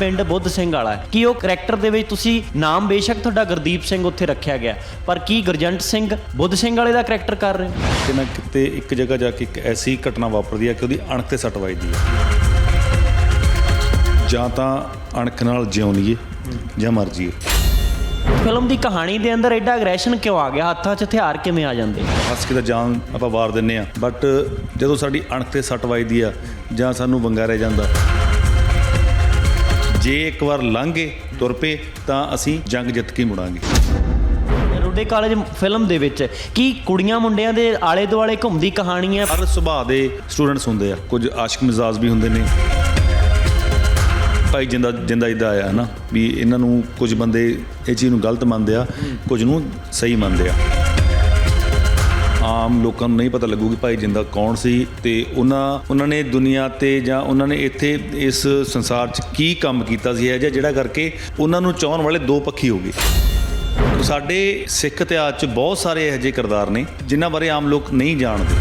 ਪਿੰਡ ਬੁੱਧ ਸਿੰਘ ਵਾਲਾ ਹੈ। ਕੀ ਉਹ ਕਰੈਕਟਰ ਦੇ ਵਿੱਚ ਤੁਸੀਂ ਨਾਮ ਬੇਸ਼ੱਕ ਤੁਹਾਡਾ ਗੁਰਦੀਪ ਸਿੰਘ ਉੱਥੇ ਰੱਖਿਆ ਗਿਆ ਪਰ ਕੀ ਗੁਰਜੰਟ ਸਿੰਘ ਬੁੱਧ ਸਿੰਘ ਵਾਲੇ ਦਾ ਕਰੈਕਟਰ ਕਰ ਰਹੇ ਹੋ? ਕਿ ਨਾ ਕਿਤੇ ਇੱਕ ਜਗ੍ਹਾ ਜਾ ਕੇ ਇੱਕ ਐਸੀ ਘਟਨਾ ਵਾਪਰਦੀ ਹੈ ਕਿ ਉਹਦੀ ਅਣਖ ਤੇ ਸੱਟ ਵੱਜਦੀ ਹੈ ਜਾਂ ਤਾਂ ਅਣਖ ਨਾਲ ਜਿਉਂ ਲਈਏ ਜਾਂ ਮਰ ਜੀਏ। ਫਿਲਮ ਦੀ ਕਹਾਣੀ ਦੇ ਅੰਦਰ ਐਡਾ ਐਗਰੈਸ਼ਨ ਕਿਉਂ ਆ ਗਿਆ? ਹੱਥਾਂ 'ਚ ਹਥਿਆਰ ਕਿਵੇਂ ਆ ਜਾਂਦੇ? ਹੱਸ ਕੇ ਤਾਂ ਜਾਨ ਆਪਾਂ ਵਾਰ ਦਿੰਨੇ ਆ ਬਟ ਜਦੋਂ ਸਾਡੀ ਅਣਖ ਤੇ ਸੱਟ ਵੱਜਦੀ ਆ ਜਾਂ ਸਾਨੂੰ ਵੰਗਾਰਿਆ ਜਾਂਦਾ ਜੇ ਇੱਕ ਵਾਰ ਲੰਘੇ ਤੁਰ ਪਏ ਤਾਂ ਅਸੀਂ ਜੰਗ ਜਿੱਤ ਕੇ ਮੁੜਾਂਗੇ। ਰੋਡੇ ਕਾਲਜ ਫਿਲਮ ਦੇ ਵਿੱਚ ਕੀ ਕੁੜੀਆਂ ਮੁੰਡਿਆਂ ਦੇ ਆਲੇ ਦੁਆਲੇ ਘੁੰਮਦੀ ਕਹਾਣੀ ਹੈ? ਹਰ ਸੁਭਾਅ ਦੇ ਸਟੂਡੈਂਟਸ ਹੁੰਦੇ ਆ ਕੁਝ ਆਸ਼ਿਕ ਮਿਜ਼ਾਜ ਵੀ ਹੁੰਦੇ ਨੇ। ਭਾਈ ਜਿੰਦਾ ਜਿੰਦਾ ਇਦਾਂ ਆਇਆ ਨਾ ਵੀ ਇਹਨਾਂ ਨੂੰ ਕੁਝ ਬੰਦੇ ਇਹ ਚੀਜ਼ ਨੂੰ ਗਲਤ ਮੰਨਦੇ ਆ ਕੁਝ ਨੂੰ ਸਹੀ ਮੰਨਦੇ ਆ। ਆਮ ਲੋਕਾਂ ਨੂੰ ਨਹੀਂ ਪਤਾ ਲੱਗੂ ਕਿ ਭਾਈ ਜਿੰਦਾ ਕੌਣ ਸੀ ਤੇ ਉਹਨਾਂ ਉਹਨਾਂ ਨੇ ਦੁਨੀਆ ਤੇ ਜਾਂ ਉਹਨਾਂ ਨੇ ਇੱਥੇ ਇਸ ਸੰਸਾਰ 'ਚ ਕੀ ਕੰਮ ਕੀਤਾ ਸੀ ਜਿਹਾ ਜਿਹੜਾ ਕਰਕੇ ਉਹਨਾਂ ਨੂੰ ਚਾਹਣ ਵਾਲੇ ਦੋ ਪੱਖੀ ਹੋ ਗਏ। ਸਾਡੇ ਸਿੱਖ ਇਤਿਹਾਸ 'ਚ ਬਹੁਤ ਸਾਰੇ ਇਹੋ ਜਿਹੇ ਕਿਰਦਾਰ ਨੇ ਜਿਨ੍ਹਾਂ ਬਾਰੇ ਆਮ ਲੋਕ ਨਹੀਂ ਜਾਣਦੇ।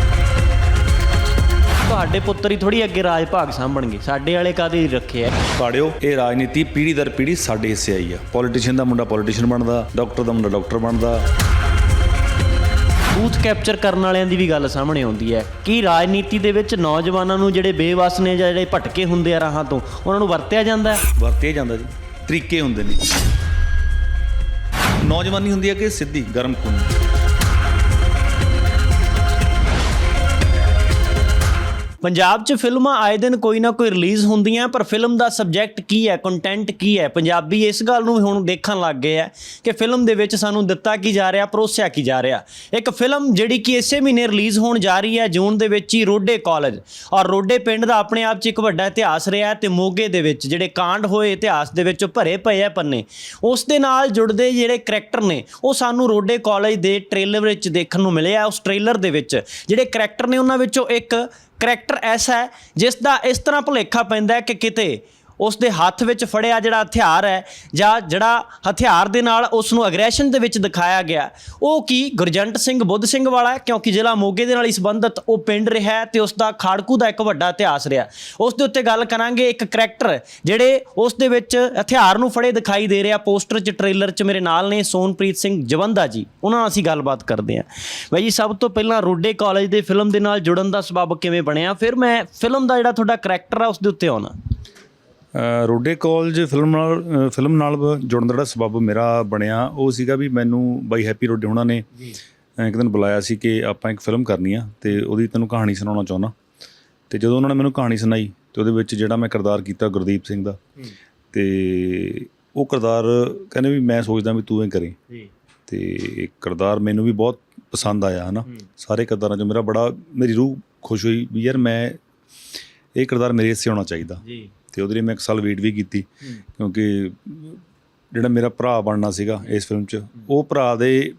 ਤੁਹਾਡੇ ਪੁੱਤਰ ਹੀ ਥੋੜੀ ਅੱਗੇ ਰਾਜ ਭਾਗ ਸਾਂਭਣਗੇ ਸਾਡੇ ਵਾਲੇ ਕਾਦੇ ਰੱਖੇ ਆ? ਪਾੜਿਓ ਇਹ ਰਾਜਨੀਤੀ ਪੀੜ੍ਹੀ ਦਰ ਪੀੜ੍ਹੀ ਸਾਡੇ ਹਿੱਸੇ ਆਈ ਆ। ਪੋਲੀਟੀਸ਼ੀਅਨ ਦਾ ਮੁੰਡਾ ਪੋਲੀਟੀਸ਼ੀਅਨ ਬਣਦਾ ਡਾਕਟਰ ਦਾ ਮੁੰਡਾ ਡਾਕਟਰ ਬਣਦਾ। ਬੂਥ ਕੈਪਚਰ ਕਰਨ ਵਾਲਿਆਂ ਦੀ ਵੀ ਗੱਲ ਸਾਹਮਣੇ ਆਉਂਦੀ ਹੈ ਕਿ ਰਾਜਨੀਤੀ ਦੇ ਵਿੱਚ ਨੌਜਵਾਨਾਂ ਨੂੰ ਜਿਹੜੇ ਬੇਵਸ ਨੇ ਜਾਂ ਜਿਹੜੇ ਭਟਕੇ ਹੁੰਦੇ ਆ ਰਾਹਾਂ ਤੋਂ, ਉਹਨਾਂ ਨੂੰ ਵਰਤਿਆ ਜਾਂਦਾ ਹੈ? ਵਰਤਿਆ ਜਾਂਦਾ ਜੀ, ਤਰੀਕੇ ਹੁੰਦੇ ਨੇ। ਨੌਜਵਾਨੀ ਹੁੰਦੀ ਹੈ ਕਿ ਸਿੱਧੀ ਗਰਮ ਖੂਨ। ਪੰਜਾਬ 'ਚ ਫਿਲਮਾਂ ਆਏ ਦਿਨ ਕੋਈ ਨਾ ਕੋਈ ਰਿਲੀਜ਼ ਹੁੰਦੀਆਂ, ਪਰ ਫਿਲਮ ਦਾ ਸਬਜੈਕਟ ਕੀ ਹੈ ਕੰਟੈਂਟ ਕੀ ਹੈ? ਪੰਜਾਬੀ ਇਸ ਗੱਲ ਨੂੰ ਹੁਣ ਦੇਖਣ ਲੱਗ ਗਏ ਆ ਕਿ ਫਿਲਮ ਦੇ ਵਿੱਚ ਸਾਨੂੰ ਦਿੱਤਾ ਕੀ ਜਾ ਰਿਹਾ, ਪਰੋਸਿਆ ਕੀ ਜਾ ਰਿਹਾ। ਇੱਕ ਫਿਲਮ ਜਿਹੜੀ ਕਿ ਇਸੇ ਮਹੀਨੇ ਰਿਲੀਜ਼ ਹੋਣ ਜਾ ਰਹੀ ਹੈ, ਜੂਨ ਦੇ ਵਿੱਚ ਹੀ ਰੋਡੇ ਕਾਲਜ। ਔਰ ਰੋਡੇ ਪਿੰਡ ਦਾ ਆਪਣੇ ਆਪ 'ਚ ਇੱਕ ਵੱਡਾ ਇਤਿਹਾਸ ਰਿਹਾ ਹੈ ਤੇ ਮੋਗੇ ਦੇ ਵਿੱਚ ਜਿਹੜੇ ਕਾਂਡ ਹੋਏ, ਇਤਿਹਾਸ ਦੇ ਵਿੱਚ ਉਹ ਭਰੇ ਪਏ ਆ ਪੰਨੇ। ਉਸ ਦੇ ਨਾਲ ਜੁੜਦੇ ਜਿਹੜੇ ਕਰੈਕਟਰ ਨੇ, ਉਹ ਸਾਨੂੰ ਰੋਡੇ ਕਾਲਜ ਦੇ ਟ੍ਰੇਲਰ ਵਿੱਚ ਦੇਖਣ ਨੂੰ ਮਿਲੇ ਆ। ਉਸ ਟ੍ਰੇਲਰ ਦੇ ਵਿੱਚ ਜਿਹੜੇ ਕਰੈਕਟਰ ਨੇ, ਉਹਨਾਂ ਵਿੱਚੋਂ ਇੱਕ ਕਰੈਕਟਰ ਐਸਾ ਹੈ ਜਿਸ ਦਾ ਇਸ ਤਰ੍ਹਾਂ ਭੁਲੇਖਾ ਪੈਂਦਾ ਹੈ ਕਿ ਕਿਤੇ ਉਸ ਦੇ ਹੱਥ ਵਿੱਚ ਫੜਿਆ ਜਿਹੜਾ ਹਥਿਆਰ ਹੈ ਜਾਂ ਜਿਹੜਾ ਹਥਿਆਰ ਦੇ ਨਾਲ ਉਸ ਨੂੰ ਅਗਰੈਸ਼ਨ ਦੇ ਵਿੱਚ ਦਿਖਾਇਆ ਗਿਆ। ਉਹ ਕੀ ਗੁਰਜੰਟ ਸਿੰਘ ਬੁੱਧ ਸਿੰਘ ਵਾਲਾ ਹੈ? ਕਿਉਂਕਿ ਜ਼ਿਲ੍ਹਾ ਮੋਗੇ ਦੇ ਨਾਲ ਹੀ ਸੰਬੰਧਿਤ ਉਹ ਪਿੰਡ ਰਿਹਾ ਹੈ ਤੇ ਉਸ ਦਾ ਖਾੜਕੂ ਦਾ ਇੱਕ ਵੱਡਾ ਇਤਿਹਾਸ ਰਿਹਾ। ਉਸ ਦੇ ਉੱਤੇ ਗੱਲ ਕਰਾਂਗੇ ਇੱਕ ਕਰੈਕਟਰ ਜਿਹੜੇ ਉਸ ਦੇ ਵਿੱਚ ਹਥਿਆਰ ਨੂੰ ਫੜੇ ਦਿਖਾਈ ਦੇ ਰਿਹਾ। ਪੋਸਟਰ 'ਚ ਟ੍ਰੇਲਰ 'ਚ ਮੇਰੇ ਨਾਲ ਨੇ ਸੋਨਪ੍ਰੀਤ ਸਿੰਘ ਜਵੰਦਾ ਜੀ। ਉਹਨਾਂ ਨਾਲ ਅਸੀਂ ਗੱਲਬਾਤ ਕਰਦੇ ਹਾਂ। ਬਾਈ ਜੀ, ਸਭ ਤੋਂ ਪਹਿਲਾਂ ਰੋਡੇ ਕਾਲਜ ਦੇ ਫਿਲਮ ਦੇ ਨਾਲ ਜੁੜਨ ਦਾ ਸਬਬ ਕਿਵੇਂ ਬਣਿਆ? ਫਿਰ ਮੈਂ ਫਿਲਮ ਦਾ ਜਿਹੜਾ ਤੁਹਾਡਾ ਕਰੈਕਟਰ ਆ, ਉਸ ਦੇ ਉੱਤੇ ਆਉਣਾ। ਰੋਡੇ ਕਾਲਜ ਫਿਲਮ ਨਾਲ ਫਿਲਮ ਨਾਲ ਜੁੜਨ ਦਾ ਜਿਹੜਾ ਸਬਬ ਮੇਰਾ ਬਣਿਆ ਉਹ ਸੀਗਾ ਵੀ ਮੈਨੂੰ ਬਾਈ ਹੈਪੀ ਰੋਡੇ ਹੁਣਾਂ ਨੇ ਇੱਕ ਦਿਨ ਬੁਲਾਇਆ ਸੀ ਕਿ ਆਪਾਂ ਇੱਕ ਫਿਲਮ ਕਰਨੀ ਆ ਤੇ ਉਹਦੀ ਤੈਨੂੰ ਕਹਾਣੀ ਸੁਣਾਉਣਾ ਚਾਹੁੰਦਾ ਤੇ ਜਦੋਂ ਉਹਨਾਂ ਨੇ ਮੈਨੂੰ ਕਹਾਣੀ ਸੁਣਾਈ ਤੇ ਉਹਦੇ ਵਿੱਚ ਜਿਹੜਾ ਮੈਂ ਕਿਰਦਾਰ ਕੀਤਾ ਗੁਰਦੀਪ ਸਿੰਘ ਦਾ ਤੇ ਉਹ ਕਿਰਦਾਰ ਕਹਿੰਦੇ ਵੀ ਮੈਂ ਸੋਚਦਾ ਵੀ ਤੂੰ ਇਹ ਕਰੇ। ਜੀ। ਤੇ ਇਹ ਕਿਰਦਾਰ ਮੈਨੂੰ ਵੀ ਬਹੁਤ ਪਸੰਦ ਆਇਆ ਹਨਾ। ਸਾਰੇ ਕਿਰਦਾਰਾਂ 'ਚ ਮੇਰਾ ਬੜਾ ਮੇਰੀ ਰੂਹ ਖੁਸ਼ ਹੋਈ ਵੀ ਯਾਰ ਮੈਂ ਇਹ ਕਿਰਦਾਰ ਮੇਰੇ ਹਿੱਸੇ ਹੋਣਾ ਚਾਹੀਦਾ। ਜੀ। ਤੇ ਉਹਦੇ ਲਈ ਮੈਂ ਇੱਕ ਸਾਲ ਵੇਟ ਵੀ ਕੀਤੀ ਕਿਉਂਕਿ ਜਿਹੜਾ ਮੇਰਾ ਭਰਾ ਬਣਨਾ ਸੀਗਾ ਇਸ ਫਿਲਮ 'ਚ ਉਹ ਭਰਾ ਦੇ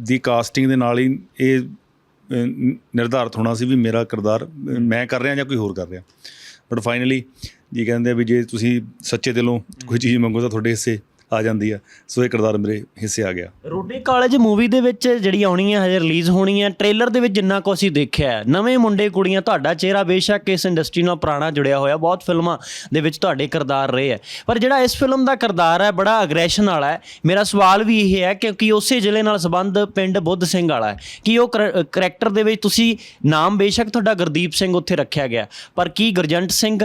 ਦੀ ਕਾਸਟਿੰਗ ਦੇ ਨਾਲ ਹੀ ਇਹ ਨਿਰਧਾਰਤ ਹੋਣਾ ਸੀ ਵੀ ਮੇਰਾ ਕਿਰਦਾਰ ਮੈਂ ਕਰ ਰਿਹਾ ਜਾਂ ਕੋਈ ਹੋਰ ਕਰ ਰਿਹਾ। ਬਟ ਫਾਈਨਲੀ ਜੀ ਕਹਿੰਦੇ ਵੀ ਜੇ ਤੁਸੀਂ ਸੱਚੇ ਦਿਲੋਂ ਕੋਈ ਚੀਜ਼ ਮੰਗੋ ਤਾਂ ਤੁਹਾਡੇ ਹਿੱਸੇ। ਆ ਜਾਂਦੀ ਆ। ਸੋ ਇਹ ਕਿਰਦਾਰ ਮੇਰੇ ਹਿੱਸੇ ਆ ਗਿਆ। ਰੋਡੇ ਕਾਲਜ ਮੂਵੀ ਦੇ ਵਿੱਚ ਜਿਹੜੀ ਆਉਣੀ ਹੈ ਹਜੇ ਰਿਲੀਜ਼ ਹੋਣੀ ਹੈ ਟ੍ਰੇਲਰ ਦੇ ਵਿੱਚ ਜਿੰਨਾ ਕੁ ਅਸੀਂ ਦੇਖਿਆ, ਨਵੇਂ ਮੁੰਡੇ, ਕੁੜੀਆਂ, ਤੁਹਾਡਾ ਚਿਹਰਾ ਬੇਸ਼ੱਕ ਇਸ ਇੰਡਸਟਰੀ ਨਾਲ ਪੁਰਾਣਾ ਜੁੜਿਆ ਹੋਇਆ, ਬਹੁਤ ਫਿਲਮਾਂ ਦੇ ਵਿੱਚ ਤੁਹਾਡੇ ਕਿਰਦਾਰ ਰਹੇ ਹੈ ਪਰ ਜਿਹੜਾ ਇਸ ਫਿਲਮ ਦਾ ਕਿਰਦਾਰ ਹੈ, ਬੜਾ ਅਗਰੈਸ਼ਨ ਵਾਲਾ ਹੈ। ਮੇਰਾ ਸਵਾਲ ਵੀ ਇਹ ਹੈ, ਕਿਉਂਕਿ ਉਸੇ ਜ਼ਿਲ੍ਹੇ ਨਾਲ ਸੰਬੰਧ ਪਿੰਡ ਬੁੱਧ ਸਿੰਘ ਵਾਲਾ ਹੈ, ਕਿ ਉਹ ਕਰੈਕਟਰ ਦੇ ਵਿੱਚ ਤੁਸੀਂ ਨਾਮ ਬੇਸ਼ੱਕ ਤੁਹਾਡਾ ਗੁਰਦੀਪ ਸਿੰਘ ਉੱਥੇ ਰੱਖਿਆ ਗਿਆ, ਪਰ ਕੀ ਗੁਰਜੰਟ ਸਿੰਘ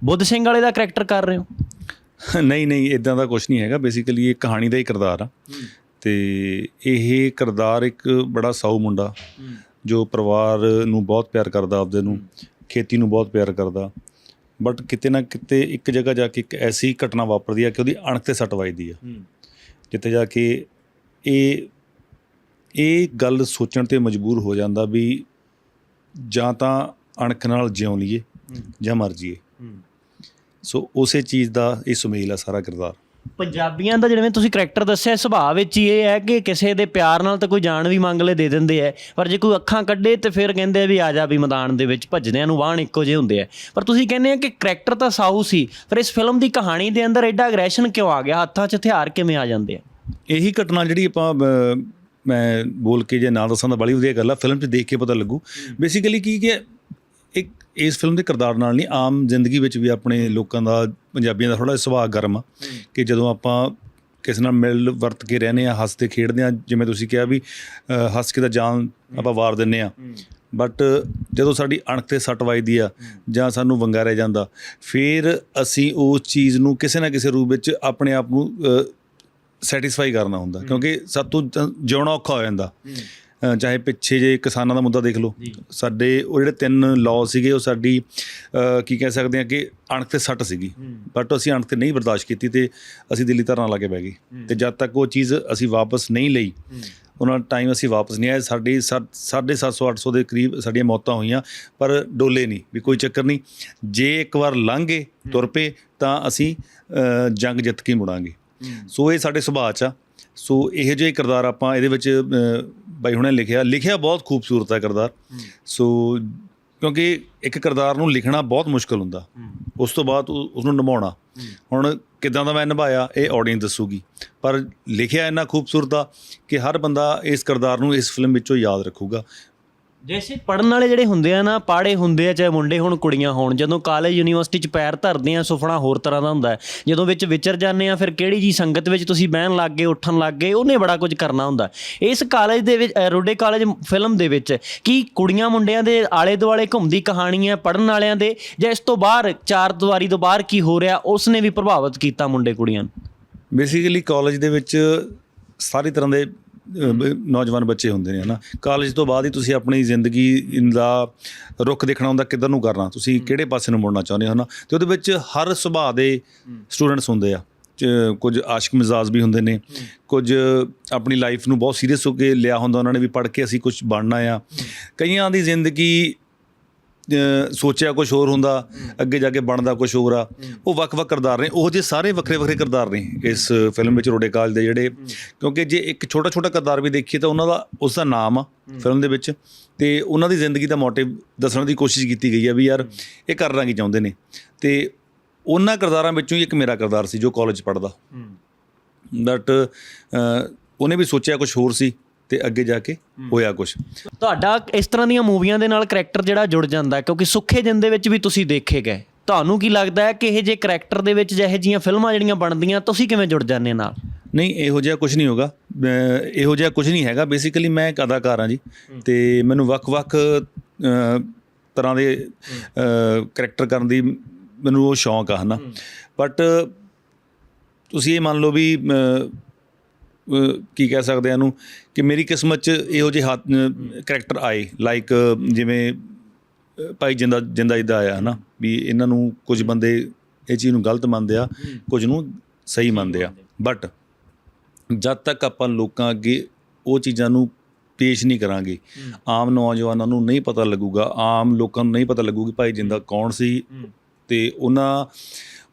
ਬੁੱਧ ਸਿੰਘ ਵਾਲੇ ਦਾ ਕਰੈਕਟਰ ਕਰ ਰਹੇ ਹੋ? ਨਹੀਂ ਨਹੀਂ ਇਦਾਂ ਦਾ ਕੁਝ ਨਹੀਂ ਹੈਗਾ। ਬੇਸਿਕਲੀ ਇਹ ਕਹਾਣੀ ਦਾ ਹੀ ਕਿਰਦਾਰ ਆ। ਤੇ ਇਹ ਕਿਰਦਾਰ ਇੱਕ ਬੜਾ ਸਾਊ ਮੁੰਡਾ ਜੋ ਪਰਿਵਾਰ ਨੂੰ ਬਹੁਤ ਪਿਆਰ ਕਰਦਾ ਆਪਦੇ ਨੂੰ ਖੇਤੀ ਨੂੰ ਬਹੁਤ ਪਿਆਰ ਕਰਦਾ। ਬਟ ਕਿਤੇ ਨਾ ਕਿਤੇ ਇੱਕ ਜਗ੍ਹਾ ਜਾ ਕੇ ਇੱਕ ਐਸੀ ਘਟਨਾ ਵਾਪਰਦੀ ਆ ਕਿ ਉਹਦੀ ਅਣਖ ਤੇ ਸੱਟ ਵੱਜਦੀ ਆ। ਜਿੱਥੇ ਜਾ ਕੇ ਇਹ ਇਹ ਗੱਲ ਸੋਚਣ ਤੇ ਮਜਬੂਰ ਹੋ ਜਾਂਦਾ ਵੀ ਜਾਂ ਤਾਂ ਅਣਖ ਨਾਲ ਜਿਉਂ ਲਈਏ ਜਾਂ ਮਰ ਜੀਏ ਸੋ ਉਸੇ ਚੀਜ਼ ਦਾ ਇਹ ਸੁਮੇਲ ਆ ਸਾਰਾ ਕਿਰਦਾਰ। ਪੰਜਾਬੀਆਂ ਦਾ ਜਿਵੇਂ ਤੁਸੀਂ ਕਰੈਕਟਰ ਦੱਸਿਆ ਸੁਭਾਅ ਵਿੱਚ ਹੀ ਇਹ ਹੈ ਕਿ ਕਿਸੇ ਦੇ ਪਿਆਰ ਨਾਲ ਤਾਂ ਕੋਈ ਜਾਨ ਵੀ ਮੰਗ ਲੈ ਦੇ ਦਿੰਦੇ ਆ। ਪਰ ਜੇ ਕੋਈ ਅੱਖਾਂ ਕੱਢੇ ਤੇ ਫਿਰ ਕਹਿੰਦੇ ਆ ਵੀ ਆ ਜਾ ਵੀ ਮੈਦਾਨ ਦੇ ਵਿੱਚ ਭੱਜਦਿਆਂ ਨੂੰ ਵਾਹਣ ਇੱਕੋ ਜਿਹੇ ਹੁੰਦੇ ਆ। ਪਰ ਤੁਸੀਂ ਕਹਿੰਦੇ ਆ ਕਿ ਕਰੈਕਟਰ ਤਾਂ ਸਾਊ ਸੀ ਪਰ ਇਸ ਫਿਲਮ ਦੀ ਕਹਾਣੀ ਦੇ ਅੰਦਰ ਐਡਾ ਅਗਰੈਸ਼ਨ ਕਿਉਂ ਆ ਗਿਆ? ਹੱਥਾਂ 'ਚ ਹਥਿਆਰ ਕਿਵੇਂ ਆ ਜਾਂਦੇ ਆ? ਇਹੀ ਘਟਨਾ ਜਿਹੜੀ ਆਪਾਂ ਮੈਂ ਬੋਲ ਕੇ ਜੇ ਨਾ ਦੱਸਾਂ ਤਾਂ ਬੜੀ ਵਧੀਆ ਗੱਲ ਆ। ਫਿਲਮ 'ਚ ਦੇਖ ਕੇ ਪਤਾ ਲੱਗੂ। ਬੇਸਿਕਲੀ ਕੀ ਕਿ ਇੱਕ ਇਸ ਫਿਲਮ ਦੇ ਕਿਰਦਾਰ ਨਾਲ ਨਹੀਂ ਆਮ ਜ਼ਿੰਦਗੀ ਵਿੱਚ ਵੀ ਆਪਣੇ ਲੋਕਾਂ ਦਾ ਪੰਜਾਬੀਆਂ ਦਾ ਥੋੜਾ ਸੁਭਾਅ ਗਰਮ ਆ ਕਿ ਜਦੋਂ ਆਪਾਂ ਕਿਸੇ ਨਾਲ ਮਿਲ ਵਰਤ ਕੇ ਰਹਨੇ ਆ ਹੱਸਦੇ ਖੇਡਦੇ ਆ ਜਿਵੇਂ ਤੁਸੀਂ ਕਿਹਾ ਵੀ ਹੱਸ ਕੇ ਤਾਂ ਜਾਨ ਆਪਾਂ ਵਾਰ ਦਿੰਨੇ ਆ ਬਟ ਜਦੋਂ ਸਾਡੀ ਅਣਖ ਤੇ ਸੱਟ ਵੱਜਦੀ ਆ ਜਾਂ ਸਾਨੂੰ ਵੰਗਾਰਿਆ ਜਾਂਦਾ ਫਿਰ ਅਸੀਂ ਉਸ ਚੀਜ਼ ਨੂੰ ਕਿਸੇ ਨਾ ਕਿਸੇ ਰੂਪ ਵਿੱਚ ਆਪਣੇ ਆਪ ਨੂੰ ਸੈਟੀਸਫਾਈ ਕਰਨਾ ਹੁੰਦਾ। ਕਿਉਂਕਿ ਸਭ ਤੋਂ ਜਿਉਣਾ ਔਖਾ ਹੋ ਜਾਂਦਾ। ਚਾਹੇ ਪਿੱਛੇ ਜੇ ਕਿਸਾਨਾਂ ਦਾ ਮੁੱਦਾ ਦੇਖ ਲਓ। ਸਾਡੇ ਉਹ ਜਿਹੜੇ ਤਿੰਨ ਲਾਅ ਸੀਗੇ ਉਹ ਸਾਡੀ ਕੀ ਕਹਿ ਸਕਦੇ ਆ ਕਿ ਅਣਖ ਤੇ ਸੱਟ ਸੀਗੀ। ਬਟ ਅਸੀਂ ਅਣਖ ਤੇ ਨਹੀਂ ਬਰਦਾਸ਼ਤ ਕੀਤੀ ਤੇ ਅਸੀਂ ਦਿੱਲੀ ਧਰਨਾ ਲਾ ਕੇ ਬਹਿ ਗਏ। ਤੇ ਜਦ ਤੱਕ ਉਹ ਚੀਜ਼ ਅਸੀਂ ਵਾਪਸ ਨਹੀਂ ਲਈ ਉਹਨਾਂ ਟਾਈਮ ਅਸੀਂ ਵਾਪਸ ਨਹੀਂ ਆਏ। ਸਾਡੀ 750 800 ਦੇ ਕਰੀਬ ਸਾਡੀਆਂ ਮੌਤਾਂ ਹੋਈਆਂ ਪਰ ਡੋਲੇ ਨਹੀਂ ਵੀ ਕੋਈ ਚੱਕਰ ਨਹੀਂ। ਜੇ ਇੱਕ ਵਾਰ ਲੰਘ ਤੁਰ ਪਏ ਤਾਂ ਅਸੀਂ ਜੰਗ ਜਿੱਤ ਕੇ ਮੁੜਾਂਗੇ। ਸੋ ਇਹ ਸਾਡੇ ਸੁਭਾਅ 'ਚ ਆ। ਸੋ ਇਹੋ ਜਿਹੇ ਕਿਰਦਾਰ ਆਪਾਂ ਇਹਦੇ ਵਿੱਚ ਬਾਈ ਹੁਣੇ ਲਿਖਿਆ ਲਿਖਿਆ ਬਹੁਤ ਖੂਬਸੂਰਤ ਹੈ ਕਿਰਦਾਰ। ਸੋ ਕਿਉਂਕਿ ਇੱਕ ਕਿਰਦਾਰ ਨੂੰ ਲਿਖਣਾ ਬਹੁਤ ਮੁਸ਼ਕਲ ਹੁੰਦਾ। ਉਸ ਤੋਂ ਬਾਅਦ ਉਹ- ਉਸਨੂੰ ਨਿਭਾਉਣਾ। ਹੁਣ ਕਿਦਾਂ ਦਾ ਮੈਂ ਨਿਭਾਇਆ ਇਹ ਆਡੀਅנס ਦੱਸੂਗੀ। ਪਰ ਲਿਖਿਆ ਇੰਨਾ ਖੂਬਸੂਰਤ ਆ ਕਿ ਹਰ ਬੰਦਾ ਇਸ ਕਿਰਦਾਰ ਨੂੰ ਇਸ ਫਿਲਮ ਵਿੱਚੋਂ ਯਾਦ ਰੱਖੂਗਾ। ਜੈਸੇ ਪੜਨ ਵਾਲੇ ਜਿਹੜੇ ਹੁੰਦੇ ਆ ਨਾ, ਪਾੜੇ ਹੁੰਦੇ ਆ, ਚਾਹੇ ਮੁੰਡੇ ਹੋਣ, ਕੁੜੀਆਂ ਹੋਣ, ਜਦੋਂ ਕਾਲਜ ਯੂਨੀਵਰਸਿਟੀ 'ਚ ਪੈਰ ਧਰਦੇ ਆ ਸੁਪਨਾ ਹੋਰ ਤਰ੍ਹਾਂ ਦਾ ਹੁੰਦਾ ਹੈ। ਜਦੋਂ ਵਿੱਚ ਵਿਚਰ ਜਾਂਦੇ ਆ, ਫਿਰ ਕਿਹੜੀ ਜੀ ਸੰਗਤ ਵਿੱਚ ਤੁਸੀਂ ਬਹਿਣ ਲੱਗ ਗਏ, ਉੱਠਣ ਲੱਗ ਗਏ, ਉਹਨੇ ਬੜਾ ਕੁਝ ਕਰਨਾ ਹੁੰਦਾ। ਇਸ ਕਾਲਜ ਦੇ ਵਿੱਚ ਰੋਡੇ ਕਾਲਜ ਫਿਲਮ ਦੇ ਵਿੱਚ ਕੀ ਕੁੜੀਆਂ ਮੁੰਡਿਆਂ ਦੇ ਆਲੇ ਦੁਆਲੇ ਘੁੰਮਦੀ ਕਹਾਣੀ ਹੈ ਪੜਨ ਵਾਲਿਆਂ ਦੇ, ਜਾਂ ਇਸ ਤੋਂ ਬਾਹਰ, ਚਾਰ ਦੀਵਾਰੀ ਤੋਂ ਬਾਹਰ ਕੀ ਹੋ ਰਿਹਾ ਉਸ ਨੇ ਵੀ ਪ੍ਰਭਾਵਿਤ ਕੀਤਾ ਮੁੰਡੇ ਕੁੜੀਆਂ ਨੂੰ। ਬੇਸਿਕਲੀ ਕਾਲਜ ਦੇ ਵਿੱਚ ਸਾਰੀ ਤਰ੍ਹਾਂ ਦੇ ਨੌਜਵਾਨ ਬੱਚੇ ਹੁੰਦੇ ਨੇ ਹਨਾ? ਕਾਲਜ ਤੋਂ ਬਾਅਦ ਹੀ ਤੁਸੀਂ ਆਪਣੀ ਜ਼ਿੰਦਗੀ ਦਾ ਰੁਖ ਦੇਖਣਾ ਹੁੰਦਾ ਕਿੱਧਰ ਨੂੰ ਕਰਨਾ? ਤੁਸੀਂ ਕਿਹੜੇ ਪਾਸੇ ਨੂੰ ਮੁੜਨਾ ਚਾਹੁੰਦੇ ਹੋ ਨਾ ਤੇ ਉਹਦੇ ਵਿੱਚ ਹਰ ਸੁਭਾਅ ਦੇ ਸਟੂਡੈਂਟਸ ਹੁੰਦੇ ਆ। ਕੁਝ ਆਸ਼ਿਕ ਮਿਜ਼ਾਜ ਵੀ ਹੁੰਦੇ ਨੇ ਕੁਝ ਆਪਣੀ ਲਾਈਫ ਨੂੰ ਬਹੁਤ ਸੀਰੀਅਸ ਹੋ ਕੇ ਲਿਆ ਹੁੰਦਾ ਉਹਨਾਂ ਨੇ ਵੀ ਪੜ੍ਹ ਕੇ ਅਸੀਂ ਕੁਝ ਬਣਨਾ ਆ। ਕਈਆਂ ਦੀ ਜ਼ਿੰਦਗੀ ਸੋਚਿਆ ਕੁਝ ਹੋਰ ਹੁੰਦਾ ਅੱਗੇ ਜਾ ਕੇ ਬਣਦਾ ਕੁਝ ਹੋਰ ਆ। ਉਹ ਵੱਖ-ਵੱਖ ਕਿਰਦਾਰ ਨੇ ਉਹ ਜੇ ਸਾਰੇ ਵੱਖਰੇ-ਵੱਖਰੇ ਕਿਰਦਾਰ ਨੇ ਇਸ ਫਿਲਮ ਵਿੱਚ ਰੋਡੇ ਕਾਲ ਦੇ ਜਿਹੜੇ। ਕਿਉਂਕਿ ਜੇ ਇੱਕ ਛੋਟਾ-ਛੋਟਾ ਕਿਰਦਾਰ ਵੀ ਦੇਖੀਏ ਤਾਂ ਉਹਨਾਂ ਦਾ ਉਸ ਦਾ ਨਾਮ ਆ ਫਿਲਮ ਦੇ ਵਿੱਚ। ਤੇ ਉਹਨਾਂ ਦੀ ਜ਼ਿੰਦਗੀ ਦਾ ਮੋਟਿਵ ਦੱਸਣ ਦੀ ਕੋਸ਼ਿਸ਼ ਕੀਤੀ ਗਈ ਆ ਵੀ ਯਾਰ ਇਹ ਕਰਨਾ ਕੀ ਚਾਹੁੰਦੇ ਨੇ। ਤੇ ਉਹਨਾਂ ਕਿਰਦਾਰਾਂ ਵਿੱਚੋਂ ਹੀ ਇੱਕ ਮੇਰਾ ਕਿਰਦਾਰ ਸੀ ਜੋ ਕਾਲਜ ਪੜਦਾ ਬਟ ਉਹਨੇ ਵੀ ਸੋਚਿਆ ਕੁਝ ਹੋਰ ਸੀ। ਤੇ ਅੱਗੇ ਜਾ ਕੇ ਹੋਇਆ ਕੁਝ ਤੁਹਾਡਾ ਇਸ ਤਰ੍ਹਾਂ ਦੀਆਂ ਮੂਵੀਆਂ ਦੇ ਨਾਲ ਕਰੈਕਟਰ ਜਿਹੜਾ ਜੁੜ ਜਾਂਦਾ ਕਿਉਂਕਿ ਸੁੱਖੇ ਜਿੰਦ ਦੇ ਵਿੱਚ ਵੀ ਤੁਸੀਂ ਦੇਖੇ ਗਏ। ਤੁਹਾਨੂੰ ਕੀ ਲੱਗਦਾ ਹੈ ਕਿ ਇਹ ਜੇ ਕਰੈਕਟਰ ਦੇ ਵਿੱਚ ਜਿਹੇ ਜੀਆਂ ਫਿਲਮਾਂ ਜਿਹੜੀਆਂ ਬਣਦੀਆਂ ਤੁਸੀਂ ਕਿਵੇਂ ਜੁੜ ਜਾਂਦੇ ਨਾਲ? ਨਹੀਂ ਇਹੋ ਜਿਹਾ ਕੁਝ ਨਹੀਂ ਹੋਗਾ ਇਹੋ ਜਿਹਾ ਕੁਝ ਨਹੀਂ ਹੈਗਾ। ਬੇਸਿਕਲੀ ਮੈਂ ਇੱਕ ਅਦਾਕਾਰ ਹਾਂ ਜੀ ਤੇ ਮੈਨੂੰ ਵੱਖ-ਵੱਖ ਤਰ੍ਹਾਂ ਦੇ ਕਰੈਕਟਰ ਕਰਨ ਦੀ ਮੈਨੂੰ ਉਹ ਸ਼ੌਂਕ ਆ ਹਨਾ। ਬਟ ਤੁਸੀਂ ਇਹ ਮੰਨ ਲਓ ਵੀ ਕੀ ਕਹਿ ਸਕਦੇ ਆ ਇਹਨੂੰ ਕਿ ਮੇਰੀ ਕਿਸਮਤ 'ਚ ਇਹੋ ਜਿਹੇ ਕਰੈਕਟਰ ਆਏ ਲਾਈਕ ਜਿਵੇਂ ਭਾਈ ਜਿੰਦਾ ਜਿੰਦਾ ਇਦਾ ਆਇਆ ਹਨਾ ਵੀ ਇਹਨਾਂ ਨੂੰ ਕੁਝ ਬੰਦੇ ਇਹ ਚੀਜ਼ ਨੂੰ ਗਲਤ ਮੰਨਦੇ ਆ ਕੁਝ ਨੂੰ ਸਹੀ ਮੰਨਦੇ ਆ। ਬਟ ਜਦ ਤੱਕ ਆਪਾਂ ਲੋਕਾਂ ਅੱਗੇ ਉਹ ਚੀਜ਼ਾਂ ਨੂੰ ਪੇਸ਼ ਨਹੀਂ ਕਰਾਂਗੇ ਆਮ ਨੌਜਵਾਨਾਂ ਨੂੰ ਨਹੀਂ ਪਤਾ ਲੱਗੂਗਾ ਆਮ ਲੋਕਾਂ ਨੂੰ ਨਹੀਂ ਪਤਾ ਲੱਗੂ ਕਿ ਭਾਈ ਜਿੰਦਾ ਕੌਣ ਸੀ ਤੇ ਉਹਨਾਂ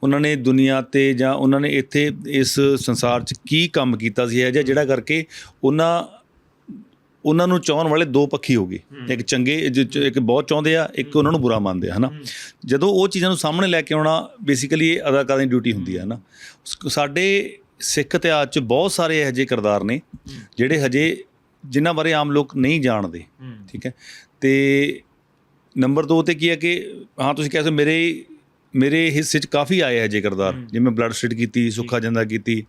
ਉਹਨਾਂ ਨੇ ਦੁਨੀਆ ਤੇ ਜਾਂ ਉਹਨਾਂ ਨੇ ਇੱਥੇ ਇਸ ਸੰਸਾਰ 'ਚ ਕੀ ਕੰਮ ਕੀਤਾ ਸੀ ਇਹ ਜਿਹਾ ਜਿਹੜਾ ਕਰਕੇ ਉਹਨਾਂ ਉਹਨਾਂ ਨੂੰ ਚਾਹਣ ਵਾਲੇ ਦੋ ਪੱਖੀ ਹੋ ਗਏ। ਇੱਕ ਚੰਗੇ ਜ- ਜ- ਇੱਕ ਬਹੁਤ ਚਾਹੁੰਦੇ ਆ ਇੱਕ ਉਹਨਾਂ ਨੂੰ ਬੁਰਾ ਮੰਨਦੇ ਆ ਹਨਾ? ਜਦੋਂ ਉਹ ਚੀਜ਼ਾਂ ਨੂੰ ਸਾਹਮਣੇ ਲੈ ਕੇ ਆਉਣਾ ਬੇਸਿਕਲੀ ਇਹ ਅਦਾਕਾਰਾਂ ਦੀ ਡਿਊਟੀ ਹੁੰਦੀ ਹੈ ਹਨਾ? ਸਾਡੇ ਸਿੱਖ ਇਤਿਹਾਸ 'ਚ ਬਹੁਤ ਸਾਰੇ ਇਹੋ ਜਿਹੇ ਕਿਰਦਾਰ ਨੇ ਜਿਹੜੇ ਹਜੇ ਜਿਨ੍ਹਾਂ ਬਾਰੇ ਆਮ ਲੋਕ ਨਹੀਂ ਜਾਣਦੇ ਠੀਕ ਹੈ? ਤੇ ਨੰਬਰ 2 ਤੇ ਕੀ ਹੈ ਕਿ ਹਾਂ ਤੁਸੀਂ ਕਹਿ ਸਕਦੇ ਹੋ, ਮੇਰੇ ਮੇਰੇ ਹਿੱਸੇ 'ਚ ਕਾਫੀ ਆਏ ਹੈ ਜੇ ਕਿਰਦਾਰ ਜਿਵੇਂ ਬਲੱਡ ਸਟੇਟ ਕੀਤੀ ਸੁੱਖਾ ਜੰਦਾ ਕੀਤੀ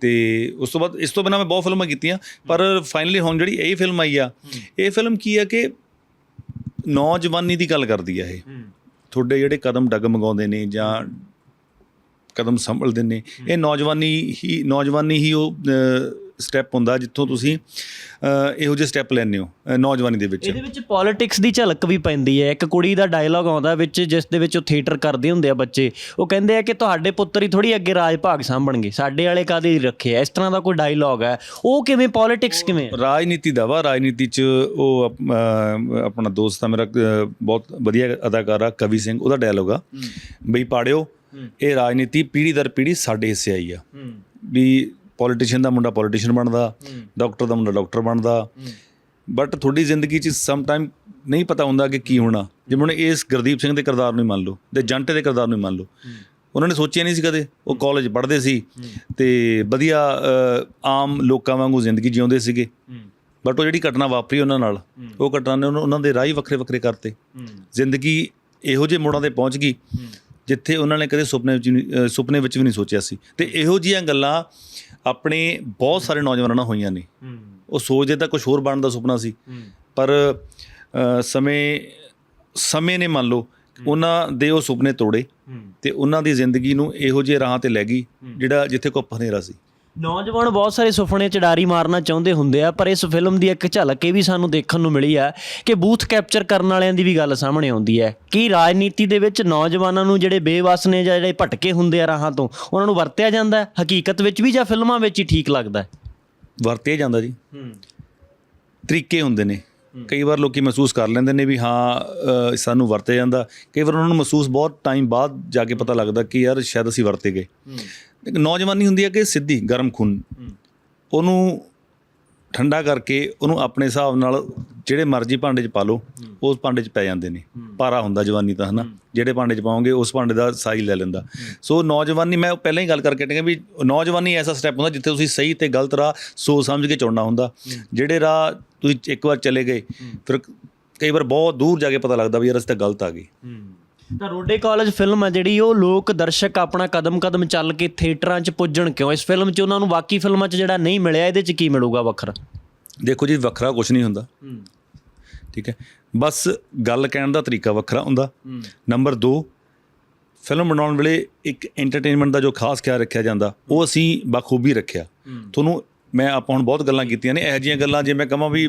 ਤੇ ਉਸ ਤੋਂ ਬਾਅਦ ਇਸ ਤੋਂ ਬਿਨਾਂ ਮੈਂ ਬਹੁਤ ਫਿਲਮਾਂ ਕੀਤੀਆਂ ਪਰ ਫਾਈਨਲੀ ਹੁਣ ਜਿਹੜੀ ਇਹ ਫਿਲਮ ਆਈ ਆ ਇਹ ਫਿਲਮ ਕੀ ਹੈ ਕਿ ਨੌਜਵਾਨੀ ਦੀ ਗੱਲ ਕਰਦੀ ਆ ਇਹ। ਤੁਹਾਡੇ ਜਿਹੜੇ ਕਦਮ ਡਗਮਗਾਉਂਦੇ ਨੇ ਜਾਂ ਕਦਮ ਸੰਭਲਦੇ ਨੇ ਇਹ ਨੌਜਵਾਨੀ ਹੀ ਨੌਜਵਾਨੀ ਹੀ ਉਹ ਸਟੈਪ ਹੁੰਦਾ ਜਿੱਥੋਂ ਤੁਸੀਂ ਇਹੋ ਜਿਹੇ ਸਟੈਪ ਲੈਂਦੇ ਹੋ ਨੌਜਵਾਨੀ ਦੇ ਵਿੱਚ। ਇਹਦੇ ਵਿੱਚ ਪੋਲਿਟਿਕਸ ਦੀ ਝਲਕ ਵੀ ਪੈਂਦੀ ਹੈ। ਇੱਕ ਕੁੜੀ ਦਾ ਡਾਇਲੌਗ ਆਉਂਦਾ ਵਿੱਚ ਜਿਸ ਦੇ ਵਿੱਚ ਉਹ ਥੀਏਟਰ ਕਰਦੇ ਹੁੰਦੇ ਆ ਬੱਚੇ। ਉਹ ਕਹਿੰਦੇ ਆ ਕਿ ਤੁਹਾਡੇ ਪੁੱਤਰ ਹੀ ਥੋੜੀ ਅੱਗੇ ਰਾਜ ਭਾਗ ਸਾਂਭਣਗੇ। ਸਾਡੇ ਵਾਲੇ ਕਾਦੇ ਰੱਖੇ ਆ? ਇਸ ਤਰ੍ਹਾਂ ਦਾ ਕੋਈ ਡਾਇਲੌਗ ਹੈ। ਉਹ ਕਿਵੇਂ ਪੋਲਿਟਿਕਸ ਕਿਵੇਂ? ਰਾਜਨੀਤੀ ਦਾ ਵਾ। ਰਾਜਨੀਤੀ ਚ ਉਹ ਆਪਣਾ ਦੋਸਤ ਆ ਮੇਰਾ ਬਹੁਤ ਵਧੀਆ ਅਦਾਕਾਰ ਆ ਕਵੀ ਸਿੰਘ ਉਹਦਾ ਡਾਇਲੋਗ ਆ। ਬਈ ਪਾੜਿਓ ਇਹ ਰਾਜਨੀਤੀ ਪੀੜ੍ਹੀ ਦਰ ਪੀੜ੍ਹੀ ਸਾਡੇ ਹਿੱਸੇ ਆਈ ਆ। ਵੀ ਪੋਲੀਟੀਸ਼ੀਅਨ ਦਾ ਮੁੰਡਾ ਪੋਲੀਟੀਸ਼ੀਅਨ ਬਣਦਾ ਡਾਕਟਰ ਦਾ ਮੁੰਡਾ ਡਾਕਟਰ ਬਣਦਾ। ਬਟ ਤੁਹਾਡੀ ਜ਼ਿੰਦਗੀ 'ਚ ਸਮ ਟਾਈਮ ਨਹੀਂ ਪਤਾ ਹੁੰਦਾ ਕਿ ਕੀ ਹੋਣਾ। ਜਿਵੇਂ ਹੁਣ ਇਸ ਗੁਰਦੀਪ ਸਿੰਘ ਦੇ ਕਿਰਦਾਰ ਨੂੰ ਹੀ ਮੰਨ ਲਓ ਤੇ ਜੰਟੇ ਦੇ ਕਿਰਦਾਰ ਨੂੰ ਹੀ ਮੰਨ ਲਓ। ਉਹਨਾਂ ਨੇ ਸੋਚਿਆ ਨਹੀਂ ਸੀ ਕਦੇ ਉਹ ਕਾਲਜ ਪੜ੍ਹਦੇ ਸੀ ਤੇ ਵਧੀਆ ਆਮ ਲੋਕਾਂ ਵਾਂਗੂ ਜ਼ਿੰਦਗੀ ਜਿਉਂਦੇ ਸੀਗੇ। ਬਟ ਉਹ ਜਿਹੜੀ ਘਟਨਾ ਵਾਪਰੀ ਉਹਨਾਂ ਨਾਲ ਉਹ ਘਟਨਾ ਨੇ ਉਹਨਾਂ- ਦੇ ਰਾਹ ਵੱਖਰੇ ਵੱਖਰੇ ਕਰਤੇ। ਜ਼ਿੰਦਗੀ ਇਹੋ ਜਿਹੇ ਮੋੜਾਂ ਤੇ ਪਹੁੰਚ ਗਈ ਜਿੱਥੇ ਉਹਨਾਂ ਨੇ ਕਦੇ ਸੁਪਨੇ ਵਿੱਚ ਸੁਪਨੇ ਵਿੱਚ ਵੀ ਨਹੀਂ ਸੋਚਿਆ ਸੀ। ਤੇ ਇਹੋ ਜਿਹੀਆਂ ਗੱਲਾਂ ਆਪਣੇ ਬਹੁਤ ਸਾਰੇ ਨੌਜਵਾਨਾਂ ਨਾਲ ਹੋਈਆਂ ਨੇ। ਉਹ ਸੋਚਦੇ ਤਾਂ ਕੁਝ ਹੋਰ ਬਣਨ ਦਾ ਸੁਪਨਾ ਸੀ। ਪਰ ਸਮੇਂ ਸਮੇਂ ਨੇ ਮੰਨ ਲਓ ਉਹਨਾਂ ਦੇ ਉਹ ਸੁਪਨੇ ਤੋੜੇ ਤੇ ਉਹਨਾਂ ਦੀ ਜ਼ਿੰਦਗੀ ਨੂੰ ਇਹੋ ਜਿਹੇ ਰਾਹਾਂ ਤੇ ਲੈ ਗਈ ਜਿਹੜਾ ਜਿੱਥੇ ਕੋ ਹਨੇਰਾ ਸੀ। ਨੌਜਵਾਨ ਬਹੁਤ ਸਾਰੇ ਸੁਪਨੇ ਚੜਾਰੀ ਮਾਰਨਾ ਚਾਹੁੰਦੇ ਹੁੰਦੇ ਆ ਪਰ ਇਸ ਫਿਲਮ ਦੀ ਇੱਕ ਝਲਕ ਇਹ ਵੀ ਸਾਨੂੰ ਦੇਖਣ ਨੂੰ ਮਿਲੀ ਆ ਕਿ ਬੂਥ ਕੈਪਚਰ ਕਰਨ ਵਾਲਿਆਂ ਦੀ ਵੀ ਗੱਲ ਸਾਹਮਣੇ ਆਉਂਦੀ ਹੈ। ਕਿ ਰਾਜਨੀਤੀ ਦੇ ਵਿੱਚ ਨੌਜਵਾਨਾਂ ਨੂੰ ਜਿਹੜੇ ਬੇਵਸ ਨੇ ਜਾਂ ਜਿਹੜੇ ਭਟਕੇ ਹੁੰਦੇ ਆ ਰਾਹਾਂ ਤੋਂ ਉਹਨਾਂ ਨੂੰ ਵਰਤਿਆ ਜਾਂਦਾ ਹੈ? ਹਕੀਕਤ ਵਿੱਚ ਵੀ ਜਾਂ ਫਿਲਮਾਂ ਵਿੱਚ ਹੀ ਠੀਕ ਲੱਗਦਾ ਹੈ? ਵਰਤਿਆ ਜਾਂਦਾ ਜੀ। ਤਰੀਕੇ ਹੁੰਦੇ ਨੇ। ਕਈ ਵਾਰ ਲੋਕੀ ਮਹਿਸੂਸ ਕਰ ਲੈਂਦੇ ਨੇ ਵੀ ਹਾਂ ਸਾਨੂੰ ਵਰਤਿਆ ਜਾਂਦਾ। ਕਈ ਵਾਰ ਉਹਨਾਂ ਨੂੰ ਮਹਿਸੂਸ ਬਹੁਤ ਟਾਈਮ ਬਾਅਦ ਜਾ ਕੇ ਪਤਾ ਲੱਗਦਾ ਕਿ ਯਾਰ ਸ਼ਾਇਦ ਅਸੀਂ ਵਰਤੇ ਗਏ। ਇੱਕ ਨੌਜਵਾਨੀ ਹੁੰਦੀ ਹੈ ਕਿ ਸਿੱਧੀ ਗਰਮ ਖੂਨ। ਉਹਨੂੰ ਠੰਡਾ ਕਰਕੇ ਉਹਨੂੰ ਆਪਣੇ ਹਿਸਾਬ ਨਾਲ ਜਿਹੜੇ ਮਰਜ਼ੀ ਭਾਂਡੇ 'ਚ ਪਾ ਲਓ ਉਸ ਭਾਂਡੇ 'ਚ ਪੈ ਜਾਂਦੇ ਨੇ। ਪਾਰਾ ਹੁੰਦਾ ਜਵਾਨੀ ਤਾਂ ਹਨਾ? ਜਿਹੜੇ ਭਾਂਡੇ 'ਚ ਪਾਓਗੇ ਉਸ ਭਾਂਡੇ ਦਾ ਸਾਈ ਲੈ ਲੈਂਦਾ। ਸੋ ਨੌਜਵਾਨੀ ਮੈਂ ਪਹਿਲਾਂ ਹੀ ਗੱਲ ਕਰਕੇ ਟਿਕਿਆ ਵੀ ਨੌਜਵਾਨੀ ਐਸਾ ਸਟੈਪ ਹੁੰਦਾ ਜਿੱਥੇ ਤੁਸੀਂ ਸਹੀ ਤੇ ਗਲਤ ਰਾਹ ਸੋਚ ਸਮਝ ਕੇ ਚੁਣਨਾ ਹੁੰਦਾ। ਜਿਹੜੇ ਰਾਹ ਤੁਸੀਂ ਇੱਕ ਵਾਰ ਚਲੇ ਗਏ ਫਿਰ ਕਈ ਵਾਰ ਬਹੁਤ ਦੂਰ ਜਾ ਕੇ ਪਤਾ ਲੱਗਦਾ ਵੀ ਯਾਰ ਅਸੀਂ ਤਾਂ ਗਲਤ ਆ ਗਏ। ਤਾਂ ਰੋਡੇ ਕਾਲਜ ਫਿਲਮ ਹੈ ਜਿਹੜੀ ਉਹ ਲੋਕ ਦਰਸ਼ਕ ਆਪਣਾ ਕਦਮ ਕਦਮ ਚੱਲ ਕੇ ਥੀਏਟਰਾਂ 'ਚ ਪੁੱਜਣ ਕਿਉਂ? ਇਸ ਫਿਲਮ 'ਚ ਉਹਨਾਂ ਨੂੰ ਬਾਕੀ ਫਿਲਮਾਂ 'ਚ ਜਿਹੜਾ ਨਹੀਂ ਮਿਲਿਆ ਇਹਦੇ 'ਚ ਕੀ ਮਿਲੂਗਾ ਵੱਖਰਾ? ਦੇਖੋ ਜੀ ਵੱਖਰਾ ਕੁਝ ਨਹੀਂ ਹੁੰਦਾ। ਠੀਕ ਹੈ? ਬਸ ਗੱਲ ਕਹਿਣ ਦਾ ਤਰੀਕਾ ਵੱਖਰਾ ਹੁੰਦਾ। ਨੰਬਰ 2 ਫਿਲਮ ਬਣਾਉਣ ਵੇਲੇ ਇੱਕ ਐਂਟਰਟੇਨਮੈਂਟ ਦਾ ਜੋ ਖਾਸ ਖਿਆਲ ਰੱਖਿਆ ਜਾਂਦਾ ਉਹ ਅਸੀਂ ਬਖੂਬੀ ਰੱਖਿਆ। ਤੁਹਾਨੂੰ ਮੈਂ ਆਪਾਂ ਹੁਣ ਬਹੁਤ ਗੱਲਾਂ ਕੀਤੀਆਂ ਨੇ ਇਹੋ ਜਿਹੀਆਂ ਗੱਲਾਂ ਜੇ ਮੈਂ ਕਹਾਂ ਵੀ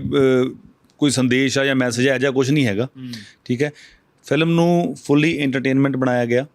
ਕੋਈ ਸੰਦੇਸ਼ ਆ ਜਾਂ ਮੈਸੇਜ ਆ ਜਾਂ ਕੁਝ ਨਹੀਂ ਹੈਗਾ। ਠੀਕ ਹੈ? ਫਿਲਮ ਨੂੰ ਫੁੱਲੀ ਐਂਟਰਟੇਨਮੈਂਟ ਬਣਾਇਆ ਗਿਆ।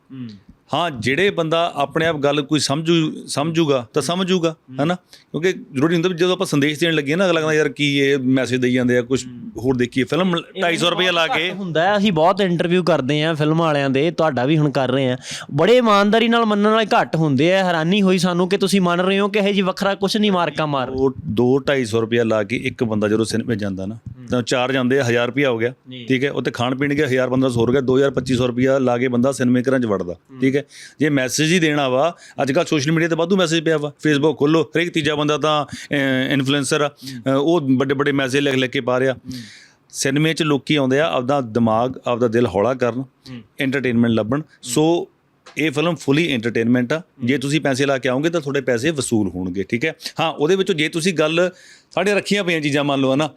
ਹਾਂ। ਜਿਹੜੇ ਬੰਦਾ ਆਪਣੇ ਆਪ ਗੱਲ ਕੋਈ ਸਮਝੂ ਸਮਝੂਗਾ ਤਾਂ ਸਮਝੂਗਾ ਹੈਨਾ? ਕਿਉਂਕਿ ਜ਼ਰੂਰੀ ਹੁੰਦਾ ਜਦੋਂ ਆਪਾਂ ਸੰਦੇਸ਼ ਦੇਣ ਲੱਗੇ ਨਾ ਅਗਲਾ ਕਹਿੰਦਾ ਯਾਰ ਕੀ ਇਹ ਮੈਸੇਜ ਦੇਈ ਜਾਂਦੇ ਆ ਕੁਝ ਹੋਰ ਦੇਖੀਏ। ਫਿਲਮ 250 ਰੁਪਏ ਲਾ ਕੇ। ਹੁੰਦਾ ਅਸੀਂ ਬਹੁਤ ਇੰਟਰਵਿਊ ਕਰਦੇ ਆਂ ਫਿਲਮ ਵਾਲਿਆਂ ਦੇ ਤੁਹਾਡਾ ਵੀ ਹੁਣ ਕਰ ਰਹੇ ਆਂ ਬੜੇ ਇਮਾਨਦਾਰੀ ਨਾਲ ਮੰਨਣ ਵਾਲੇ ਘੱਟ ਹੁੰਦੇ ਆ। ਹੈਰਾਨੀ ਹੋਈ ਸਾਨੂੰ ਕਿ ਤੁਸੀਂ ਮੰਨ ਰਹੇ ਹੋ ਕਿ ਇਹ ਜੀ ਵੱਖਰਾ ਕੁਝ ਨਹੀਂ ਮਾਰਕਾ ਮਾਰ ਉਹ 2 250 ਰੁਪਏ ਲਾ ਕੇ ਇੱਕ ਬੰਦਾ ਜਦੋਂ ਸਿਨੇਮੇ ਜਾਂਦਾ ਨਾ ਤਾਂ ਚਾਰ ਜਾਂਦੇ ਆ 1000 ਰੁਪਿਆ ਹੋ ਗਿਆ। ਠੀਕ ਹੈ ਉੱਤੇ ਖਾਣ ਪੀਣ ਗਿਆ 1000 1500 ਹੋ ਗਿਆ 2000 2500 ਰੁਪਿਆ ਲਾ ਕੇ ਬੰਦਾ ਸਿਨੇਮੇ ਘਰਾਂ 'ਚ ਵੜਦਾ। ਠੀਕ ਹੈ ਜੇ ਮੈਸੇਜ ਹੀ ਦੇਣਾ ਵਾ ਅੱਜ ਕੱਲ ਸੋਸ਼ਲ ਮੀਡੀਆ ਤੇ ਵਾਧੂ ਮੈਸੇਜ ਪਿਆ ਵਾ। ਫੇਸਬੁੱਕ ਖੋਲੋ ਹਰੇਕ ਤੀਜਾ ਬੰਦਾ ਤਾਂ ਇਨਫਲੂਐਂਸਰ ਆ। ਉਹ ਵੱਡੇ ਵੱਡੇ ਮੈਸੇਜ ਲਿਖ ਲਿਖ ਕੇ ਪਾ ਰਿਹਾ। ਸਿਨੇਮੇ 'ਚ ਲੋਕੀ ਆਉਂਦੇ ਆ ਆਪਦਾ ਦਿਮਾਗ ਆਪਦਾ ਦਿਲ ਹੌਲਾ ਕਰਨ ਐਂਟਰਟੇਨਮੈਂਟ ਲੱਭਣ। ਸੋ ਇਹ ਫਿਲਮ ਫੁੱਲੀ ਐਂਟਰਟੇਨਮੈਂਟ ਆ। ਜੇ ਤੁਸੀਂ ਪੈਸੇ ਲਾ ਕੇ ਆਓਗੇ ਤਾਂ ਤੁਹਾਡੇ ਪੈਸੇ ਵਸੂਲ ਹੋਣਗੇ ਠੀਕ ਹੈ। ਹਾਂ ਉਹਦੇ ਵਿੱਚੋਂ ਜੇ ਤੁਸੀਂ ਗੱਲ ਸਾਡੇ ਰੱਖੀਆਂ ਪਈਆਂ ਚੀਜ਼ਾਂ ਮੰਨ ਲਓ ਹਨਾ।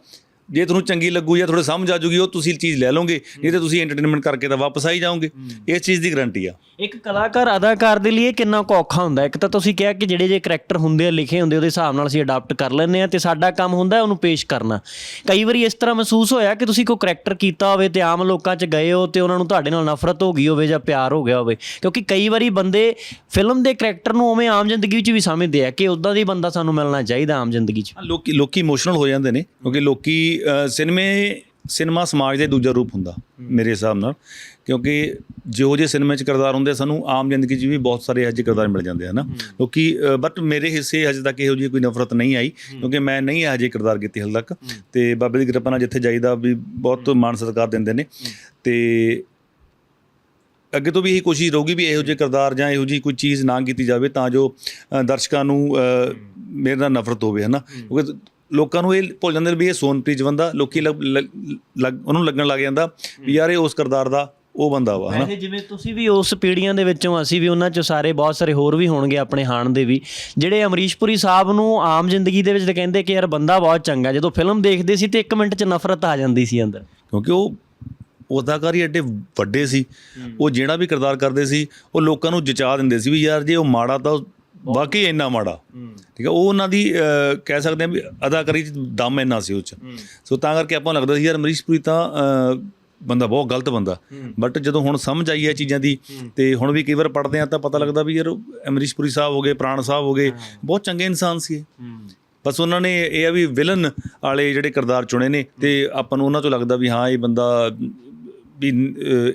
ਜੇ ਤੁਹਾਨੂੰ ਚੰਗੀ ਲੱਗੂ ਜਾਂ ਥੋੜੇ ਸਮਝ ਆ ਜੂਗੀ ਉਹ ਤੁਸੀਂ ਚੀਜ਼ ਲੈ ਲਓਗੇ ਨਹੀਂ ਤਾਂ ਤੁਸੀਂ ਐਂਟਰਟੇਨਮੈਂਟ ਕਰਕੇ ਤਾਂ ਵਾਪਸ ਆ ਹੀ। ਜਾਓਗੇ ਇਸ ਚੀਜ਼ ਦੀ ਗਾਰੰਟੀ ਆ। ਇੱਕ ਕਲਾਕਾਰ ਅਦਾਕਾਰ ਦੇ ਲਈ ਕਿੰਨਾ ਕੁ ਔਖਾ ਹੁੰਦਾ ਇੱਕ ਤਾਂ ਤੁਸੀਂ ਕਿਹਾ ਕਿ ਜਿਹੜੇ ਜੇ ਕਰੈਕਟਰ ਹੁੰਦੇ ਆ ਲਿਖੇ ਹੁੰਦੇ ਉਹਦੇ ਹਿਸਾਬ ਨਾਲ ਅਸੀਂ ਅਡਾਪਟ ਕਰ ਲੈਂਦੇ ਆ ਤੇ ਸਾਡਾ ਕੰਮ ਹੁੰਦਾ ਉਹਨੂੰ ਪੇਸ਼ ਕਰਨਾ। ਕਈ ਵਾਰੀ ਇਸ ਤਰ੍ਹਾਂ ਮਹਿਸੂਸ ਹੋਇਆ ਕਿ ਤੁਸੀਂ ਕੋਈ ਕਰੈਕਟਰ ਕੀਤਾ ਹੋਵੇ ਤੇ ਆਮ ਲੋਕਾਂ 'ਚ ਗਏ ਹੋ ਤੇ ਉਹਨਾਂ ਨੂੰ ਤੁਹਾਡੇ ਨਾਲ ਨਫ਼ਰਤ ਹੋ ਗਈ ਹੋਵੇ ਜਾਂ ਪਿਆਰ ਹੋ ਗਿਆ ਹੋਵੇ। ਕਿਉਂਕਿ ਕਈ ਵਾਰੀ ਬੰਦੇ ਫਿਲਮ ਦੇ ਕਰੈਕਟਰ ਨੂੰ ਉਵੇਂ ਆਮ ਜ਼ਿੰਦਗੀ ਵਿੱਚ ਵੀ ਸਮਝਦੇ ਆ ਕਿ ਉਦਾਂ ਦੀ ਬੰਦਾ ਸਾਨੂੰ ਮਿਲਣਾ ਚਾਹੀਦਾ ਆਮ ਜ਼ਿੰਦਗੀ 'ਚ। ਲੋਕੀ ਲੋਕੀ ਇਮੋਸ਼ਨਲ ਹੋ ਜਾਂਦੇ ਨੇ ਕਿਉਂਕਿ ਲੋਕੀ ਸਿਨੇਮੇ ਸਿਨੇਮਾ ਸਮਾਜ ਦਾ ਦੂਜਾ ਰੂਪ ਹੁੰਦਾ ਮੇਰੇ ਹਿਸਾਬ ਨਾਲ। ਕਿਉਂਕਿ ਜਿਹੋ ਜਿਹੇ ਸਿਨੇਮੇ 'ਚ ਕਿਰਦਾਰ ਹੁੰਦੇ ਸਾਨੂੰ ਆਮ ਜ਼ਿੰਦਗੀ 'ਚ ਵੀ ਬਹੁਤ ਸਾਰੇ ਜਿਹੇ ਕਿਰਦਾਰ ਮਿਲ ਜਾਂਦੇ ਆ ਨਾ ਲੋਕੀ ਬਟ ਮੇਰੇ ਹਿੱਸੇ ਹਜੇ ਤੱਕ ਇਹੋ ਜਿਹੀ ਕੋਈ ਨਫ਼ਰਤ ਨਹੀਂ ਆਈ ਕਿਉਂਕਿ ਮੈਂ ਨਹੀਂ ਜਿਹੇ ਕਿਰਦਾਰ ਕੀਤੇ ਹਾਲੇ ਤੱਕ। ਤੇ ਬਾਬੇ ਦੀ ਕਿਰਪਾ ਨਾਲ ਜਿੱਥੇ ਜਾਈਦਾ ਵੀ ਬਹੁਤ ਮਾਣ ਸਤਿਕਾਰ ਦਿੰਦੇ ਨੇ। ਤੇ ਅੱਗੇ ਤੋਂ ਵੀ ਇਹੀ ਕੋਸ਼ਿਸ਼ ਰਹੂਗੀ ਵੀ ਇਹੋ ਜਿਹੇ ਕਿਰਦਾਰ ਜਾਂ ਇਹੋ ਜਿਹੀ ਕੋਈ ਚੀਜ਼ ਨਾ ਕੀਤੀ ਜਾਵੇ ਤਾਂ ਜੋ ਦਰਸ਼ਕਾਂ ਨੂੰ ਮੇਰੇ ਨਾਲ ਨਫ਼ਰਤ ਹੋਵੇ ਹਨਾ? ਕਿਉਂਕਿ ਲੋਕਾਂ ਨੂੰ ਇਹ ਭੁੱਲ ਜਾਂਦੇ ਨੇ ਵੀ ਇਹ ਸੋਨਪ੍ਰੀਤ ਬੰਦਾ ਲੋਕੀ ਲੱਗ- ਲੱਗ- ਉਹਨੂੰ ਲੱਗਣ ਲੱਗ ਜਾਂਦਾ ਵੀ ਯਾਰ ਇਹ ਉਸ ਕਿਰਦਾਰ ਦਾ ਉਹ ਬੰਦਾ ਵਾ ਹਨਾ? ਵੈਸੇ ਜਿਵੇਂ ਤੁਸੀਂ ਵੀ ਉਸ ਪੀੜ੍ਹੀਆਂ ਦੇ ਵਿੱਚੋਂ ਅਸੀਂ ਵੀ ਉਹਨਾਂ ਚੋਂ ਸਾਰੇ ਬਹੁਤ ਸਾਰੇ ਹੋਰ ਵੀ ਹੋਣਗੇ ਆਪਣੇ ਹਾਣ ਦੇ ਵੀ। ਜਿਹੜੇ ਅਮਰੀਸ਼ਪੁਰੀ ਸਾਹਿਬ ਨੂੰ ਆਮ ਜ਼ਿੰਦਗੀ ਦੇ ਵਿੱਚ ਤਾਂ ਕਹਿੰਦੇ ਕਿ ਯਾਰ ਬੰਦਾ ਬਹੁਤ ਚੰਗਾ ਜਦੋਂ ਫਿਲਮ ਦੇਖਦੇ ਸੀ ਤੇ 1 ਮਿੰਟ 'ਚ ਨਫ਼ਰਤ ਆ ਜਾਂਦੀ ਸੀ ਅੰਦਰ। ਕਿਉਂਕਿ ਉਹ ਉਹ ਅਦਾਕਾਰ ਹੀ ਐਡੇ ਵੱਡੇ ਸੀ। ਉਹ ਜਿਹੜਾ ਵੀ ਕਿਰਦਾਰ ਕਰਦੇ ਸੀ ਉਹ ਲੋਕਾਂ ਨੂੰ ਜਚਾ ਦਿੰਦੇ ਸੀ ਵੀ ਯਾਰ ਜੇ ਉਹ ਮਾੜਾ ਤਾਂ ਉਹ ਵਾਕਈ ਇੰਨਾ ਮਾੜਾ। ਠੀਕ ਹੈ ਉਹ ਉਹਨਾਂ ਦੀ ਕਹਿ ਸਕਦੇ ਹਾਂ ਵੀ ਅਦਾਕਾਰੀ 'ਚ ਦਮ ਇੰਨਾ ਸੀ ਉਹ 'ਚ। ਸੋ ਤਾਂ ਕਰਕੇ ਆਪਾਂ ਨੂੰ ਲੱਗਦਾ ਸੀ ਯਾਰ ਅਮਰੀਸ਼ਪੁਰੀ ਤਾਂ ਬੰਦਾ ਬਹੁਤ ਗਲਤ ਬੰਦਾ। ਬਟ ਜਦੋਂ ਹੁਣ ਸਮਝ ਆਈ ਹੈ ਚੀਜ਼ਾਂ ਦੀ ਤੇ ਹੁਣ ਵੀ ਕਈ ਵਾਰ ਪੜਦੇ ਆ ਤਾਂ ਪਤਾ ਲੱਗਦਾ ਵੀ ਯਾਰ ਅਮਰੀਸ਼ਪੁਰੀ ਸਾਹਿਬ ਹੋ ਗਏ ਪ੍ਰਾਣ ਸਾਹਿਬ ਹੋ ਗਏ। ਬਹੁਤ ਚੰਗੇ ਇਨਸਾਨ ਸੀ ਬਸ ਉਹਨਾਂ ਨੇ ਇਹ ਆ ਵੀ ਵਿਲਨ ਵਾਲੇ ਜਿਹੜੇ ਕਿਰਦਾਰ ਚੁਣੇ ਨੇ ਤੇ ਆਪਾਂ ਨੂੰ ਉਹਨਾਂ ਤੋਂ ਲੱਗਦਾ ਵੀ ਹਾਂ ਇਹ ਬੰਦਾ ਵੀ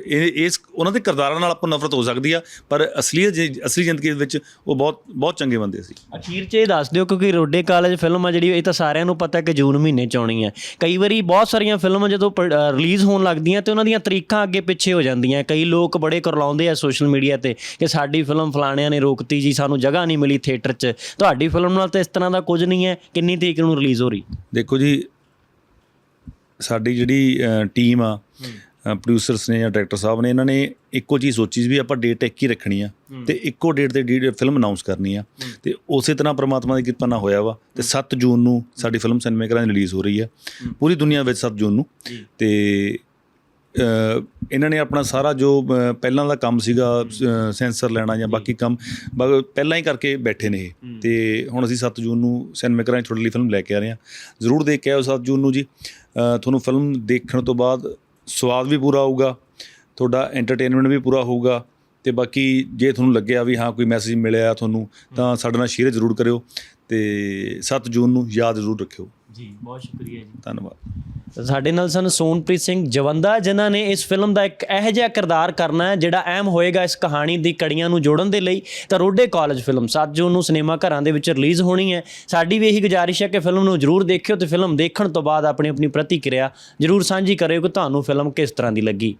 ਇਹ ਇਸ ਉਹਨਾਂ ਦੇ ਕਿਰਦਾਰਾਂ ਨਾਲ ਆਪਾਂ ਨਫ਼ਰਤ ਹੋ ਸਕਦੀ ਆ ਪਰ ਅਸਲੀ ਅਸਲੀ ਜ਼ਿੰਦਗੀ ਦੇ ਵਿੱਚ ਉਹ ਬਹੁਤ ਬਹੁਤ ਚੰਗੇ ਬੰਦੇ ਸੀ। ਅਖੀਰ 'ਚ ਇਹ ਦੱਸ ਦਿਓ ਕਿਉਂਕਿ ਰੋਡੇ ਕਾਲਜ ਫਿਲਮ ਆ ਜਿਹੜੀ ਇਹ ਤਾਂ ਸਾਰਿਆਂ ਨੂੰ ਪਤਾ ਕਿ ਜੂਨ ਮਹੀਨੇ 'ਚ ਆਉਣੀ ਹੈ ਕਈ ਵਾਰੀ ਬਹੁਤ ਸਾਰੀਆਂ ਫਿਲਮਾਂ ਜਦੋਂ ਰਿਲੀਜ਼ ਹੋਣ ਲੱਗਦੀਆਂ ਤੇ ਉਹਨਾਂ ਦੀਆਂ ਤਰੀਕਾਂ ਅੱਗੇ ਪਿੱਛੇ ਹੋ ਜਾਂਦੀਆਂ। ਕਈ ਲੋਕ ਬੜੇ ਕਰਲਾਉਂਦੇ ਆ ਸੋਸ਼ਲ ਮੀਡੀਆ ਤੇ ਕਿ ਸਾਡੀ ਫਿਲਮ ਫਲਾਣਿਆਂ ਨੇ ਰੋਕਤੀ ਜੀ ਸਾਨੂੰ ਜਗ੍ਹਾ ਨਹੀਂ ਮਿਲੀ ਥੀਏਟਰ 'ਚ। ਤੁਹਾਡੀ ਫਿਲਮ ਨਾਲ ਤਾਂ ਇਸ ਤਰ੍ਹਾਂ ਦਾ ਕੁਝ ਨਹੀਂ ਹੈ ਕਿੰਨੀ ਤਰੀਕ ਨੂੰ ਰਿਲੀਜ਼ ਹੋ ਰਹੀ? ਦੇਖੋ ਜੀ ਸਾਡੀ ਜਿਹੜੀ ਟੀਮ ਆ ਪ੍ਰੋਡਿਊਸਰਸ ਨੇ ਜਾਂ ਡਾਇਰੈਕਟਰ ਸਾਹਿਬ ਨੇ ਇਹਨਾਂ ਨੇ ਇੱਕੋ ਚੀਜ਼ ਸੋਚੀ ਸੀ ਵੀ ਆਪਾਂ ਡੇਟ ਇੱਕ ਹੀ ਰੱਖਣੀ ਆ ਤੇ ਇੱਕੋ ਡੇਟ ਤੇ ਫਿਲਮ ਅਨਾਉਂਸ ਕਰਨੀ ਆ। ਤੇ ਉਸੇ ਤਰ੍ਹਾਂ ਪ੍ਰਮਾਤਮਾ ਦੀ ਕਿਰਪਾ ਨਾਲ ਹੋਇਆ ਵਾ ਤੇ 7 ਜੂਨ ਨੂੰ ਸਾਡੀ ਫਿਲਮ ਸਿਨੇਮਾ ਘਰਾਂ 'ਚ ਰਿਲੀਜ਼ ਹੋ ਰਹੀ ਹੈ। ਪੂਰੀ ਦੁਨੀਆ ਵਿੱਚ 7 ਜੂਨ ਨੂੰ। ਤੇ ਇਹਨਾਂ ਨੇ ਆਪਣਾ ਸਾਰਾ ਜੋ ਪਹਿਲਾਂ ਦਾ ਕੰਮ ਸੀਗਾ ਸੈਂਸਰ ਲੈਣਾ ਜਾਂ ਬਾਕੀ ਕੰਮ ਪਹਿਲਾਂ ਹੀ ਕਰਕੇ ਬੈਠੇ ਨੇ ਇਹ। ਤੇ ਹੁਣ ਅਸੀਂ 7 ਜੂਨ ਨੂੰ ਸਿਨੇਮਾ ਘਰਾਂ 'ਚ ਤੁਹਾਡੇ ਲਈ ਫਿਲਮ ਲੈ ਕੇ ਆ ਰਹੇ ਹਾਂ ਜ਼ਰੂਰ ਦੇਖ ਕੇ ਆਓ 7 ਜੂਨ ਨੂੰ ਜੀ। ਤੁਹਾਨੂੰ ਫਿਲਮ ਦੇਖਣ ਤੋਂ ਬਾਅਦ ਸਵਾਦ ਵੀ ਪੂਰਾ ਆਊਗਾ ਤੁਹਾਡਾ ਐਂਟਰਟੇਨਮੈਂਟ ਵੀ ਪੂਰਾ ਹੋਊਗਾ ਤੇ ਬਾਕੀ ਜੇ ਤੁਹਾਨੂੰ ਲੱਗਿਆ ਵੀ ਹਾਂ ਕੋਈ ਮੈਸੇਜ ਮਿਲਿਆ ਤੁਹਾਨੂੰ ਤਾਂ ਸਾਡੇ ਨਾਲ ਸ਼ੇਅਰ ਜ਼ਰੂਰ ਕਰਿਓ ਤੇ 7 ਜੂਨ ਨੂੰ ਯਾਦ ਜ਼ਰੂਰ ਰੱਖਿਓ। ਜੀ, ਬਹੁਤ ਸ਼ੁਕਰੀਆ ਜੀ। ਧੰਨਵਾਦ। ਸਾਡੇ ਨਾਲ ਸਨ ਸੋਨਪ੍ਰੀਤ ਸਿੰਘ ਜਵੰਦਾ, ਜਿਨ੍ਹਾਂ ਨੇ ਇਸ ਫਿਲਮ ਦਾ ਇੱਕ ਇਹੋ ਜਿਹਾ ਕਿਰਦਾਰ ਕਰਨਾ ਹੈ, ਜਿਹੜਾ ਅਹਿਮ ਹੋਏਗਾ ਇਸ ਕਹਾਣੀ ਦੀ ਕੜੀਆਂ ਨੂੰ ਜੋੜਨ ਦੇ ਲਈ। ਤਾਂ ਰੋਡੇ ਕਾਲਜ ਫਿਲਮ 7 ਜੂਨ ਨੂੰ ਸਿਨੇਮਾ ਘਰਾਂ ਦੇ ਵਿੱਚ ਰਿਲੀਜ਼ ਹੋਣੀ ਹੈ। ਸਾਡੀ ਵੀ ਇਹੀ ਗੁਜ਼ਾਰਿਸ਼ ਹੈ ਕਿ ਫਿਲਮ ਨੂੰ ਜਰੂਰ ਦੇਖਿਓ ਤੇ ਫਿਲਮ ਦੇਖਣ ਤੋਂ ਬਾਅਦ ਆਪਣੀ ਆਪਣੀ ਪ੍ਰਤੀਕਿਰਿਆ ਜਰੂਰ ਸਾਂਝੀ ਕਰਿਓ ਕਿ ਤੁਹਾਨੂੰ ਫਿਲਮ ਕਿਸ ਤਰ੍ਹਾਂ ਦੀ ਲੱਗੀ।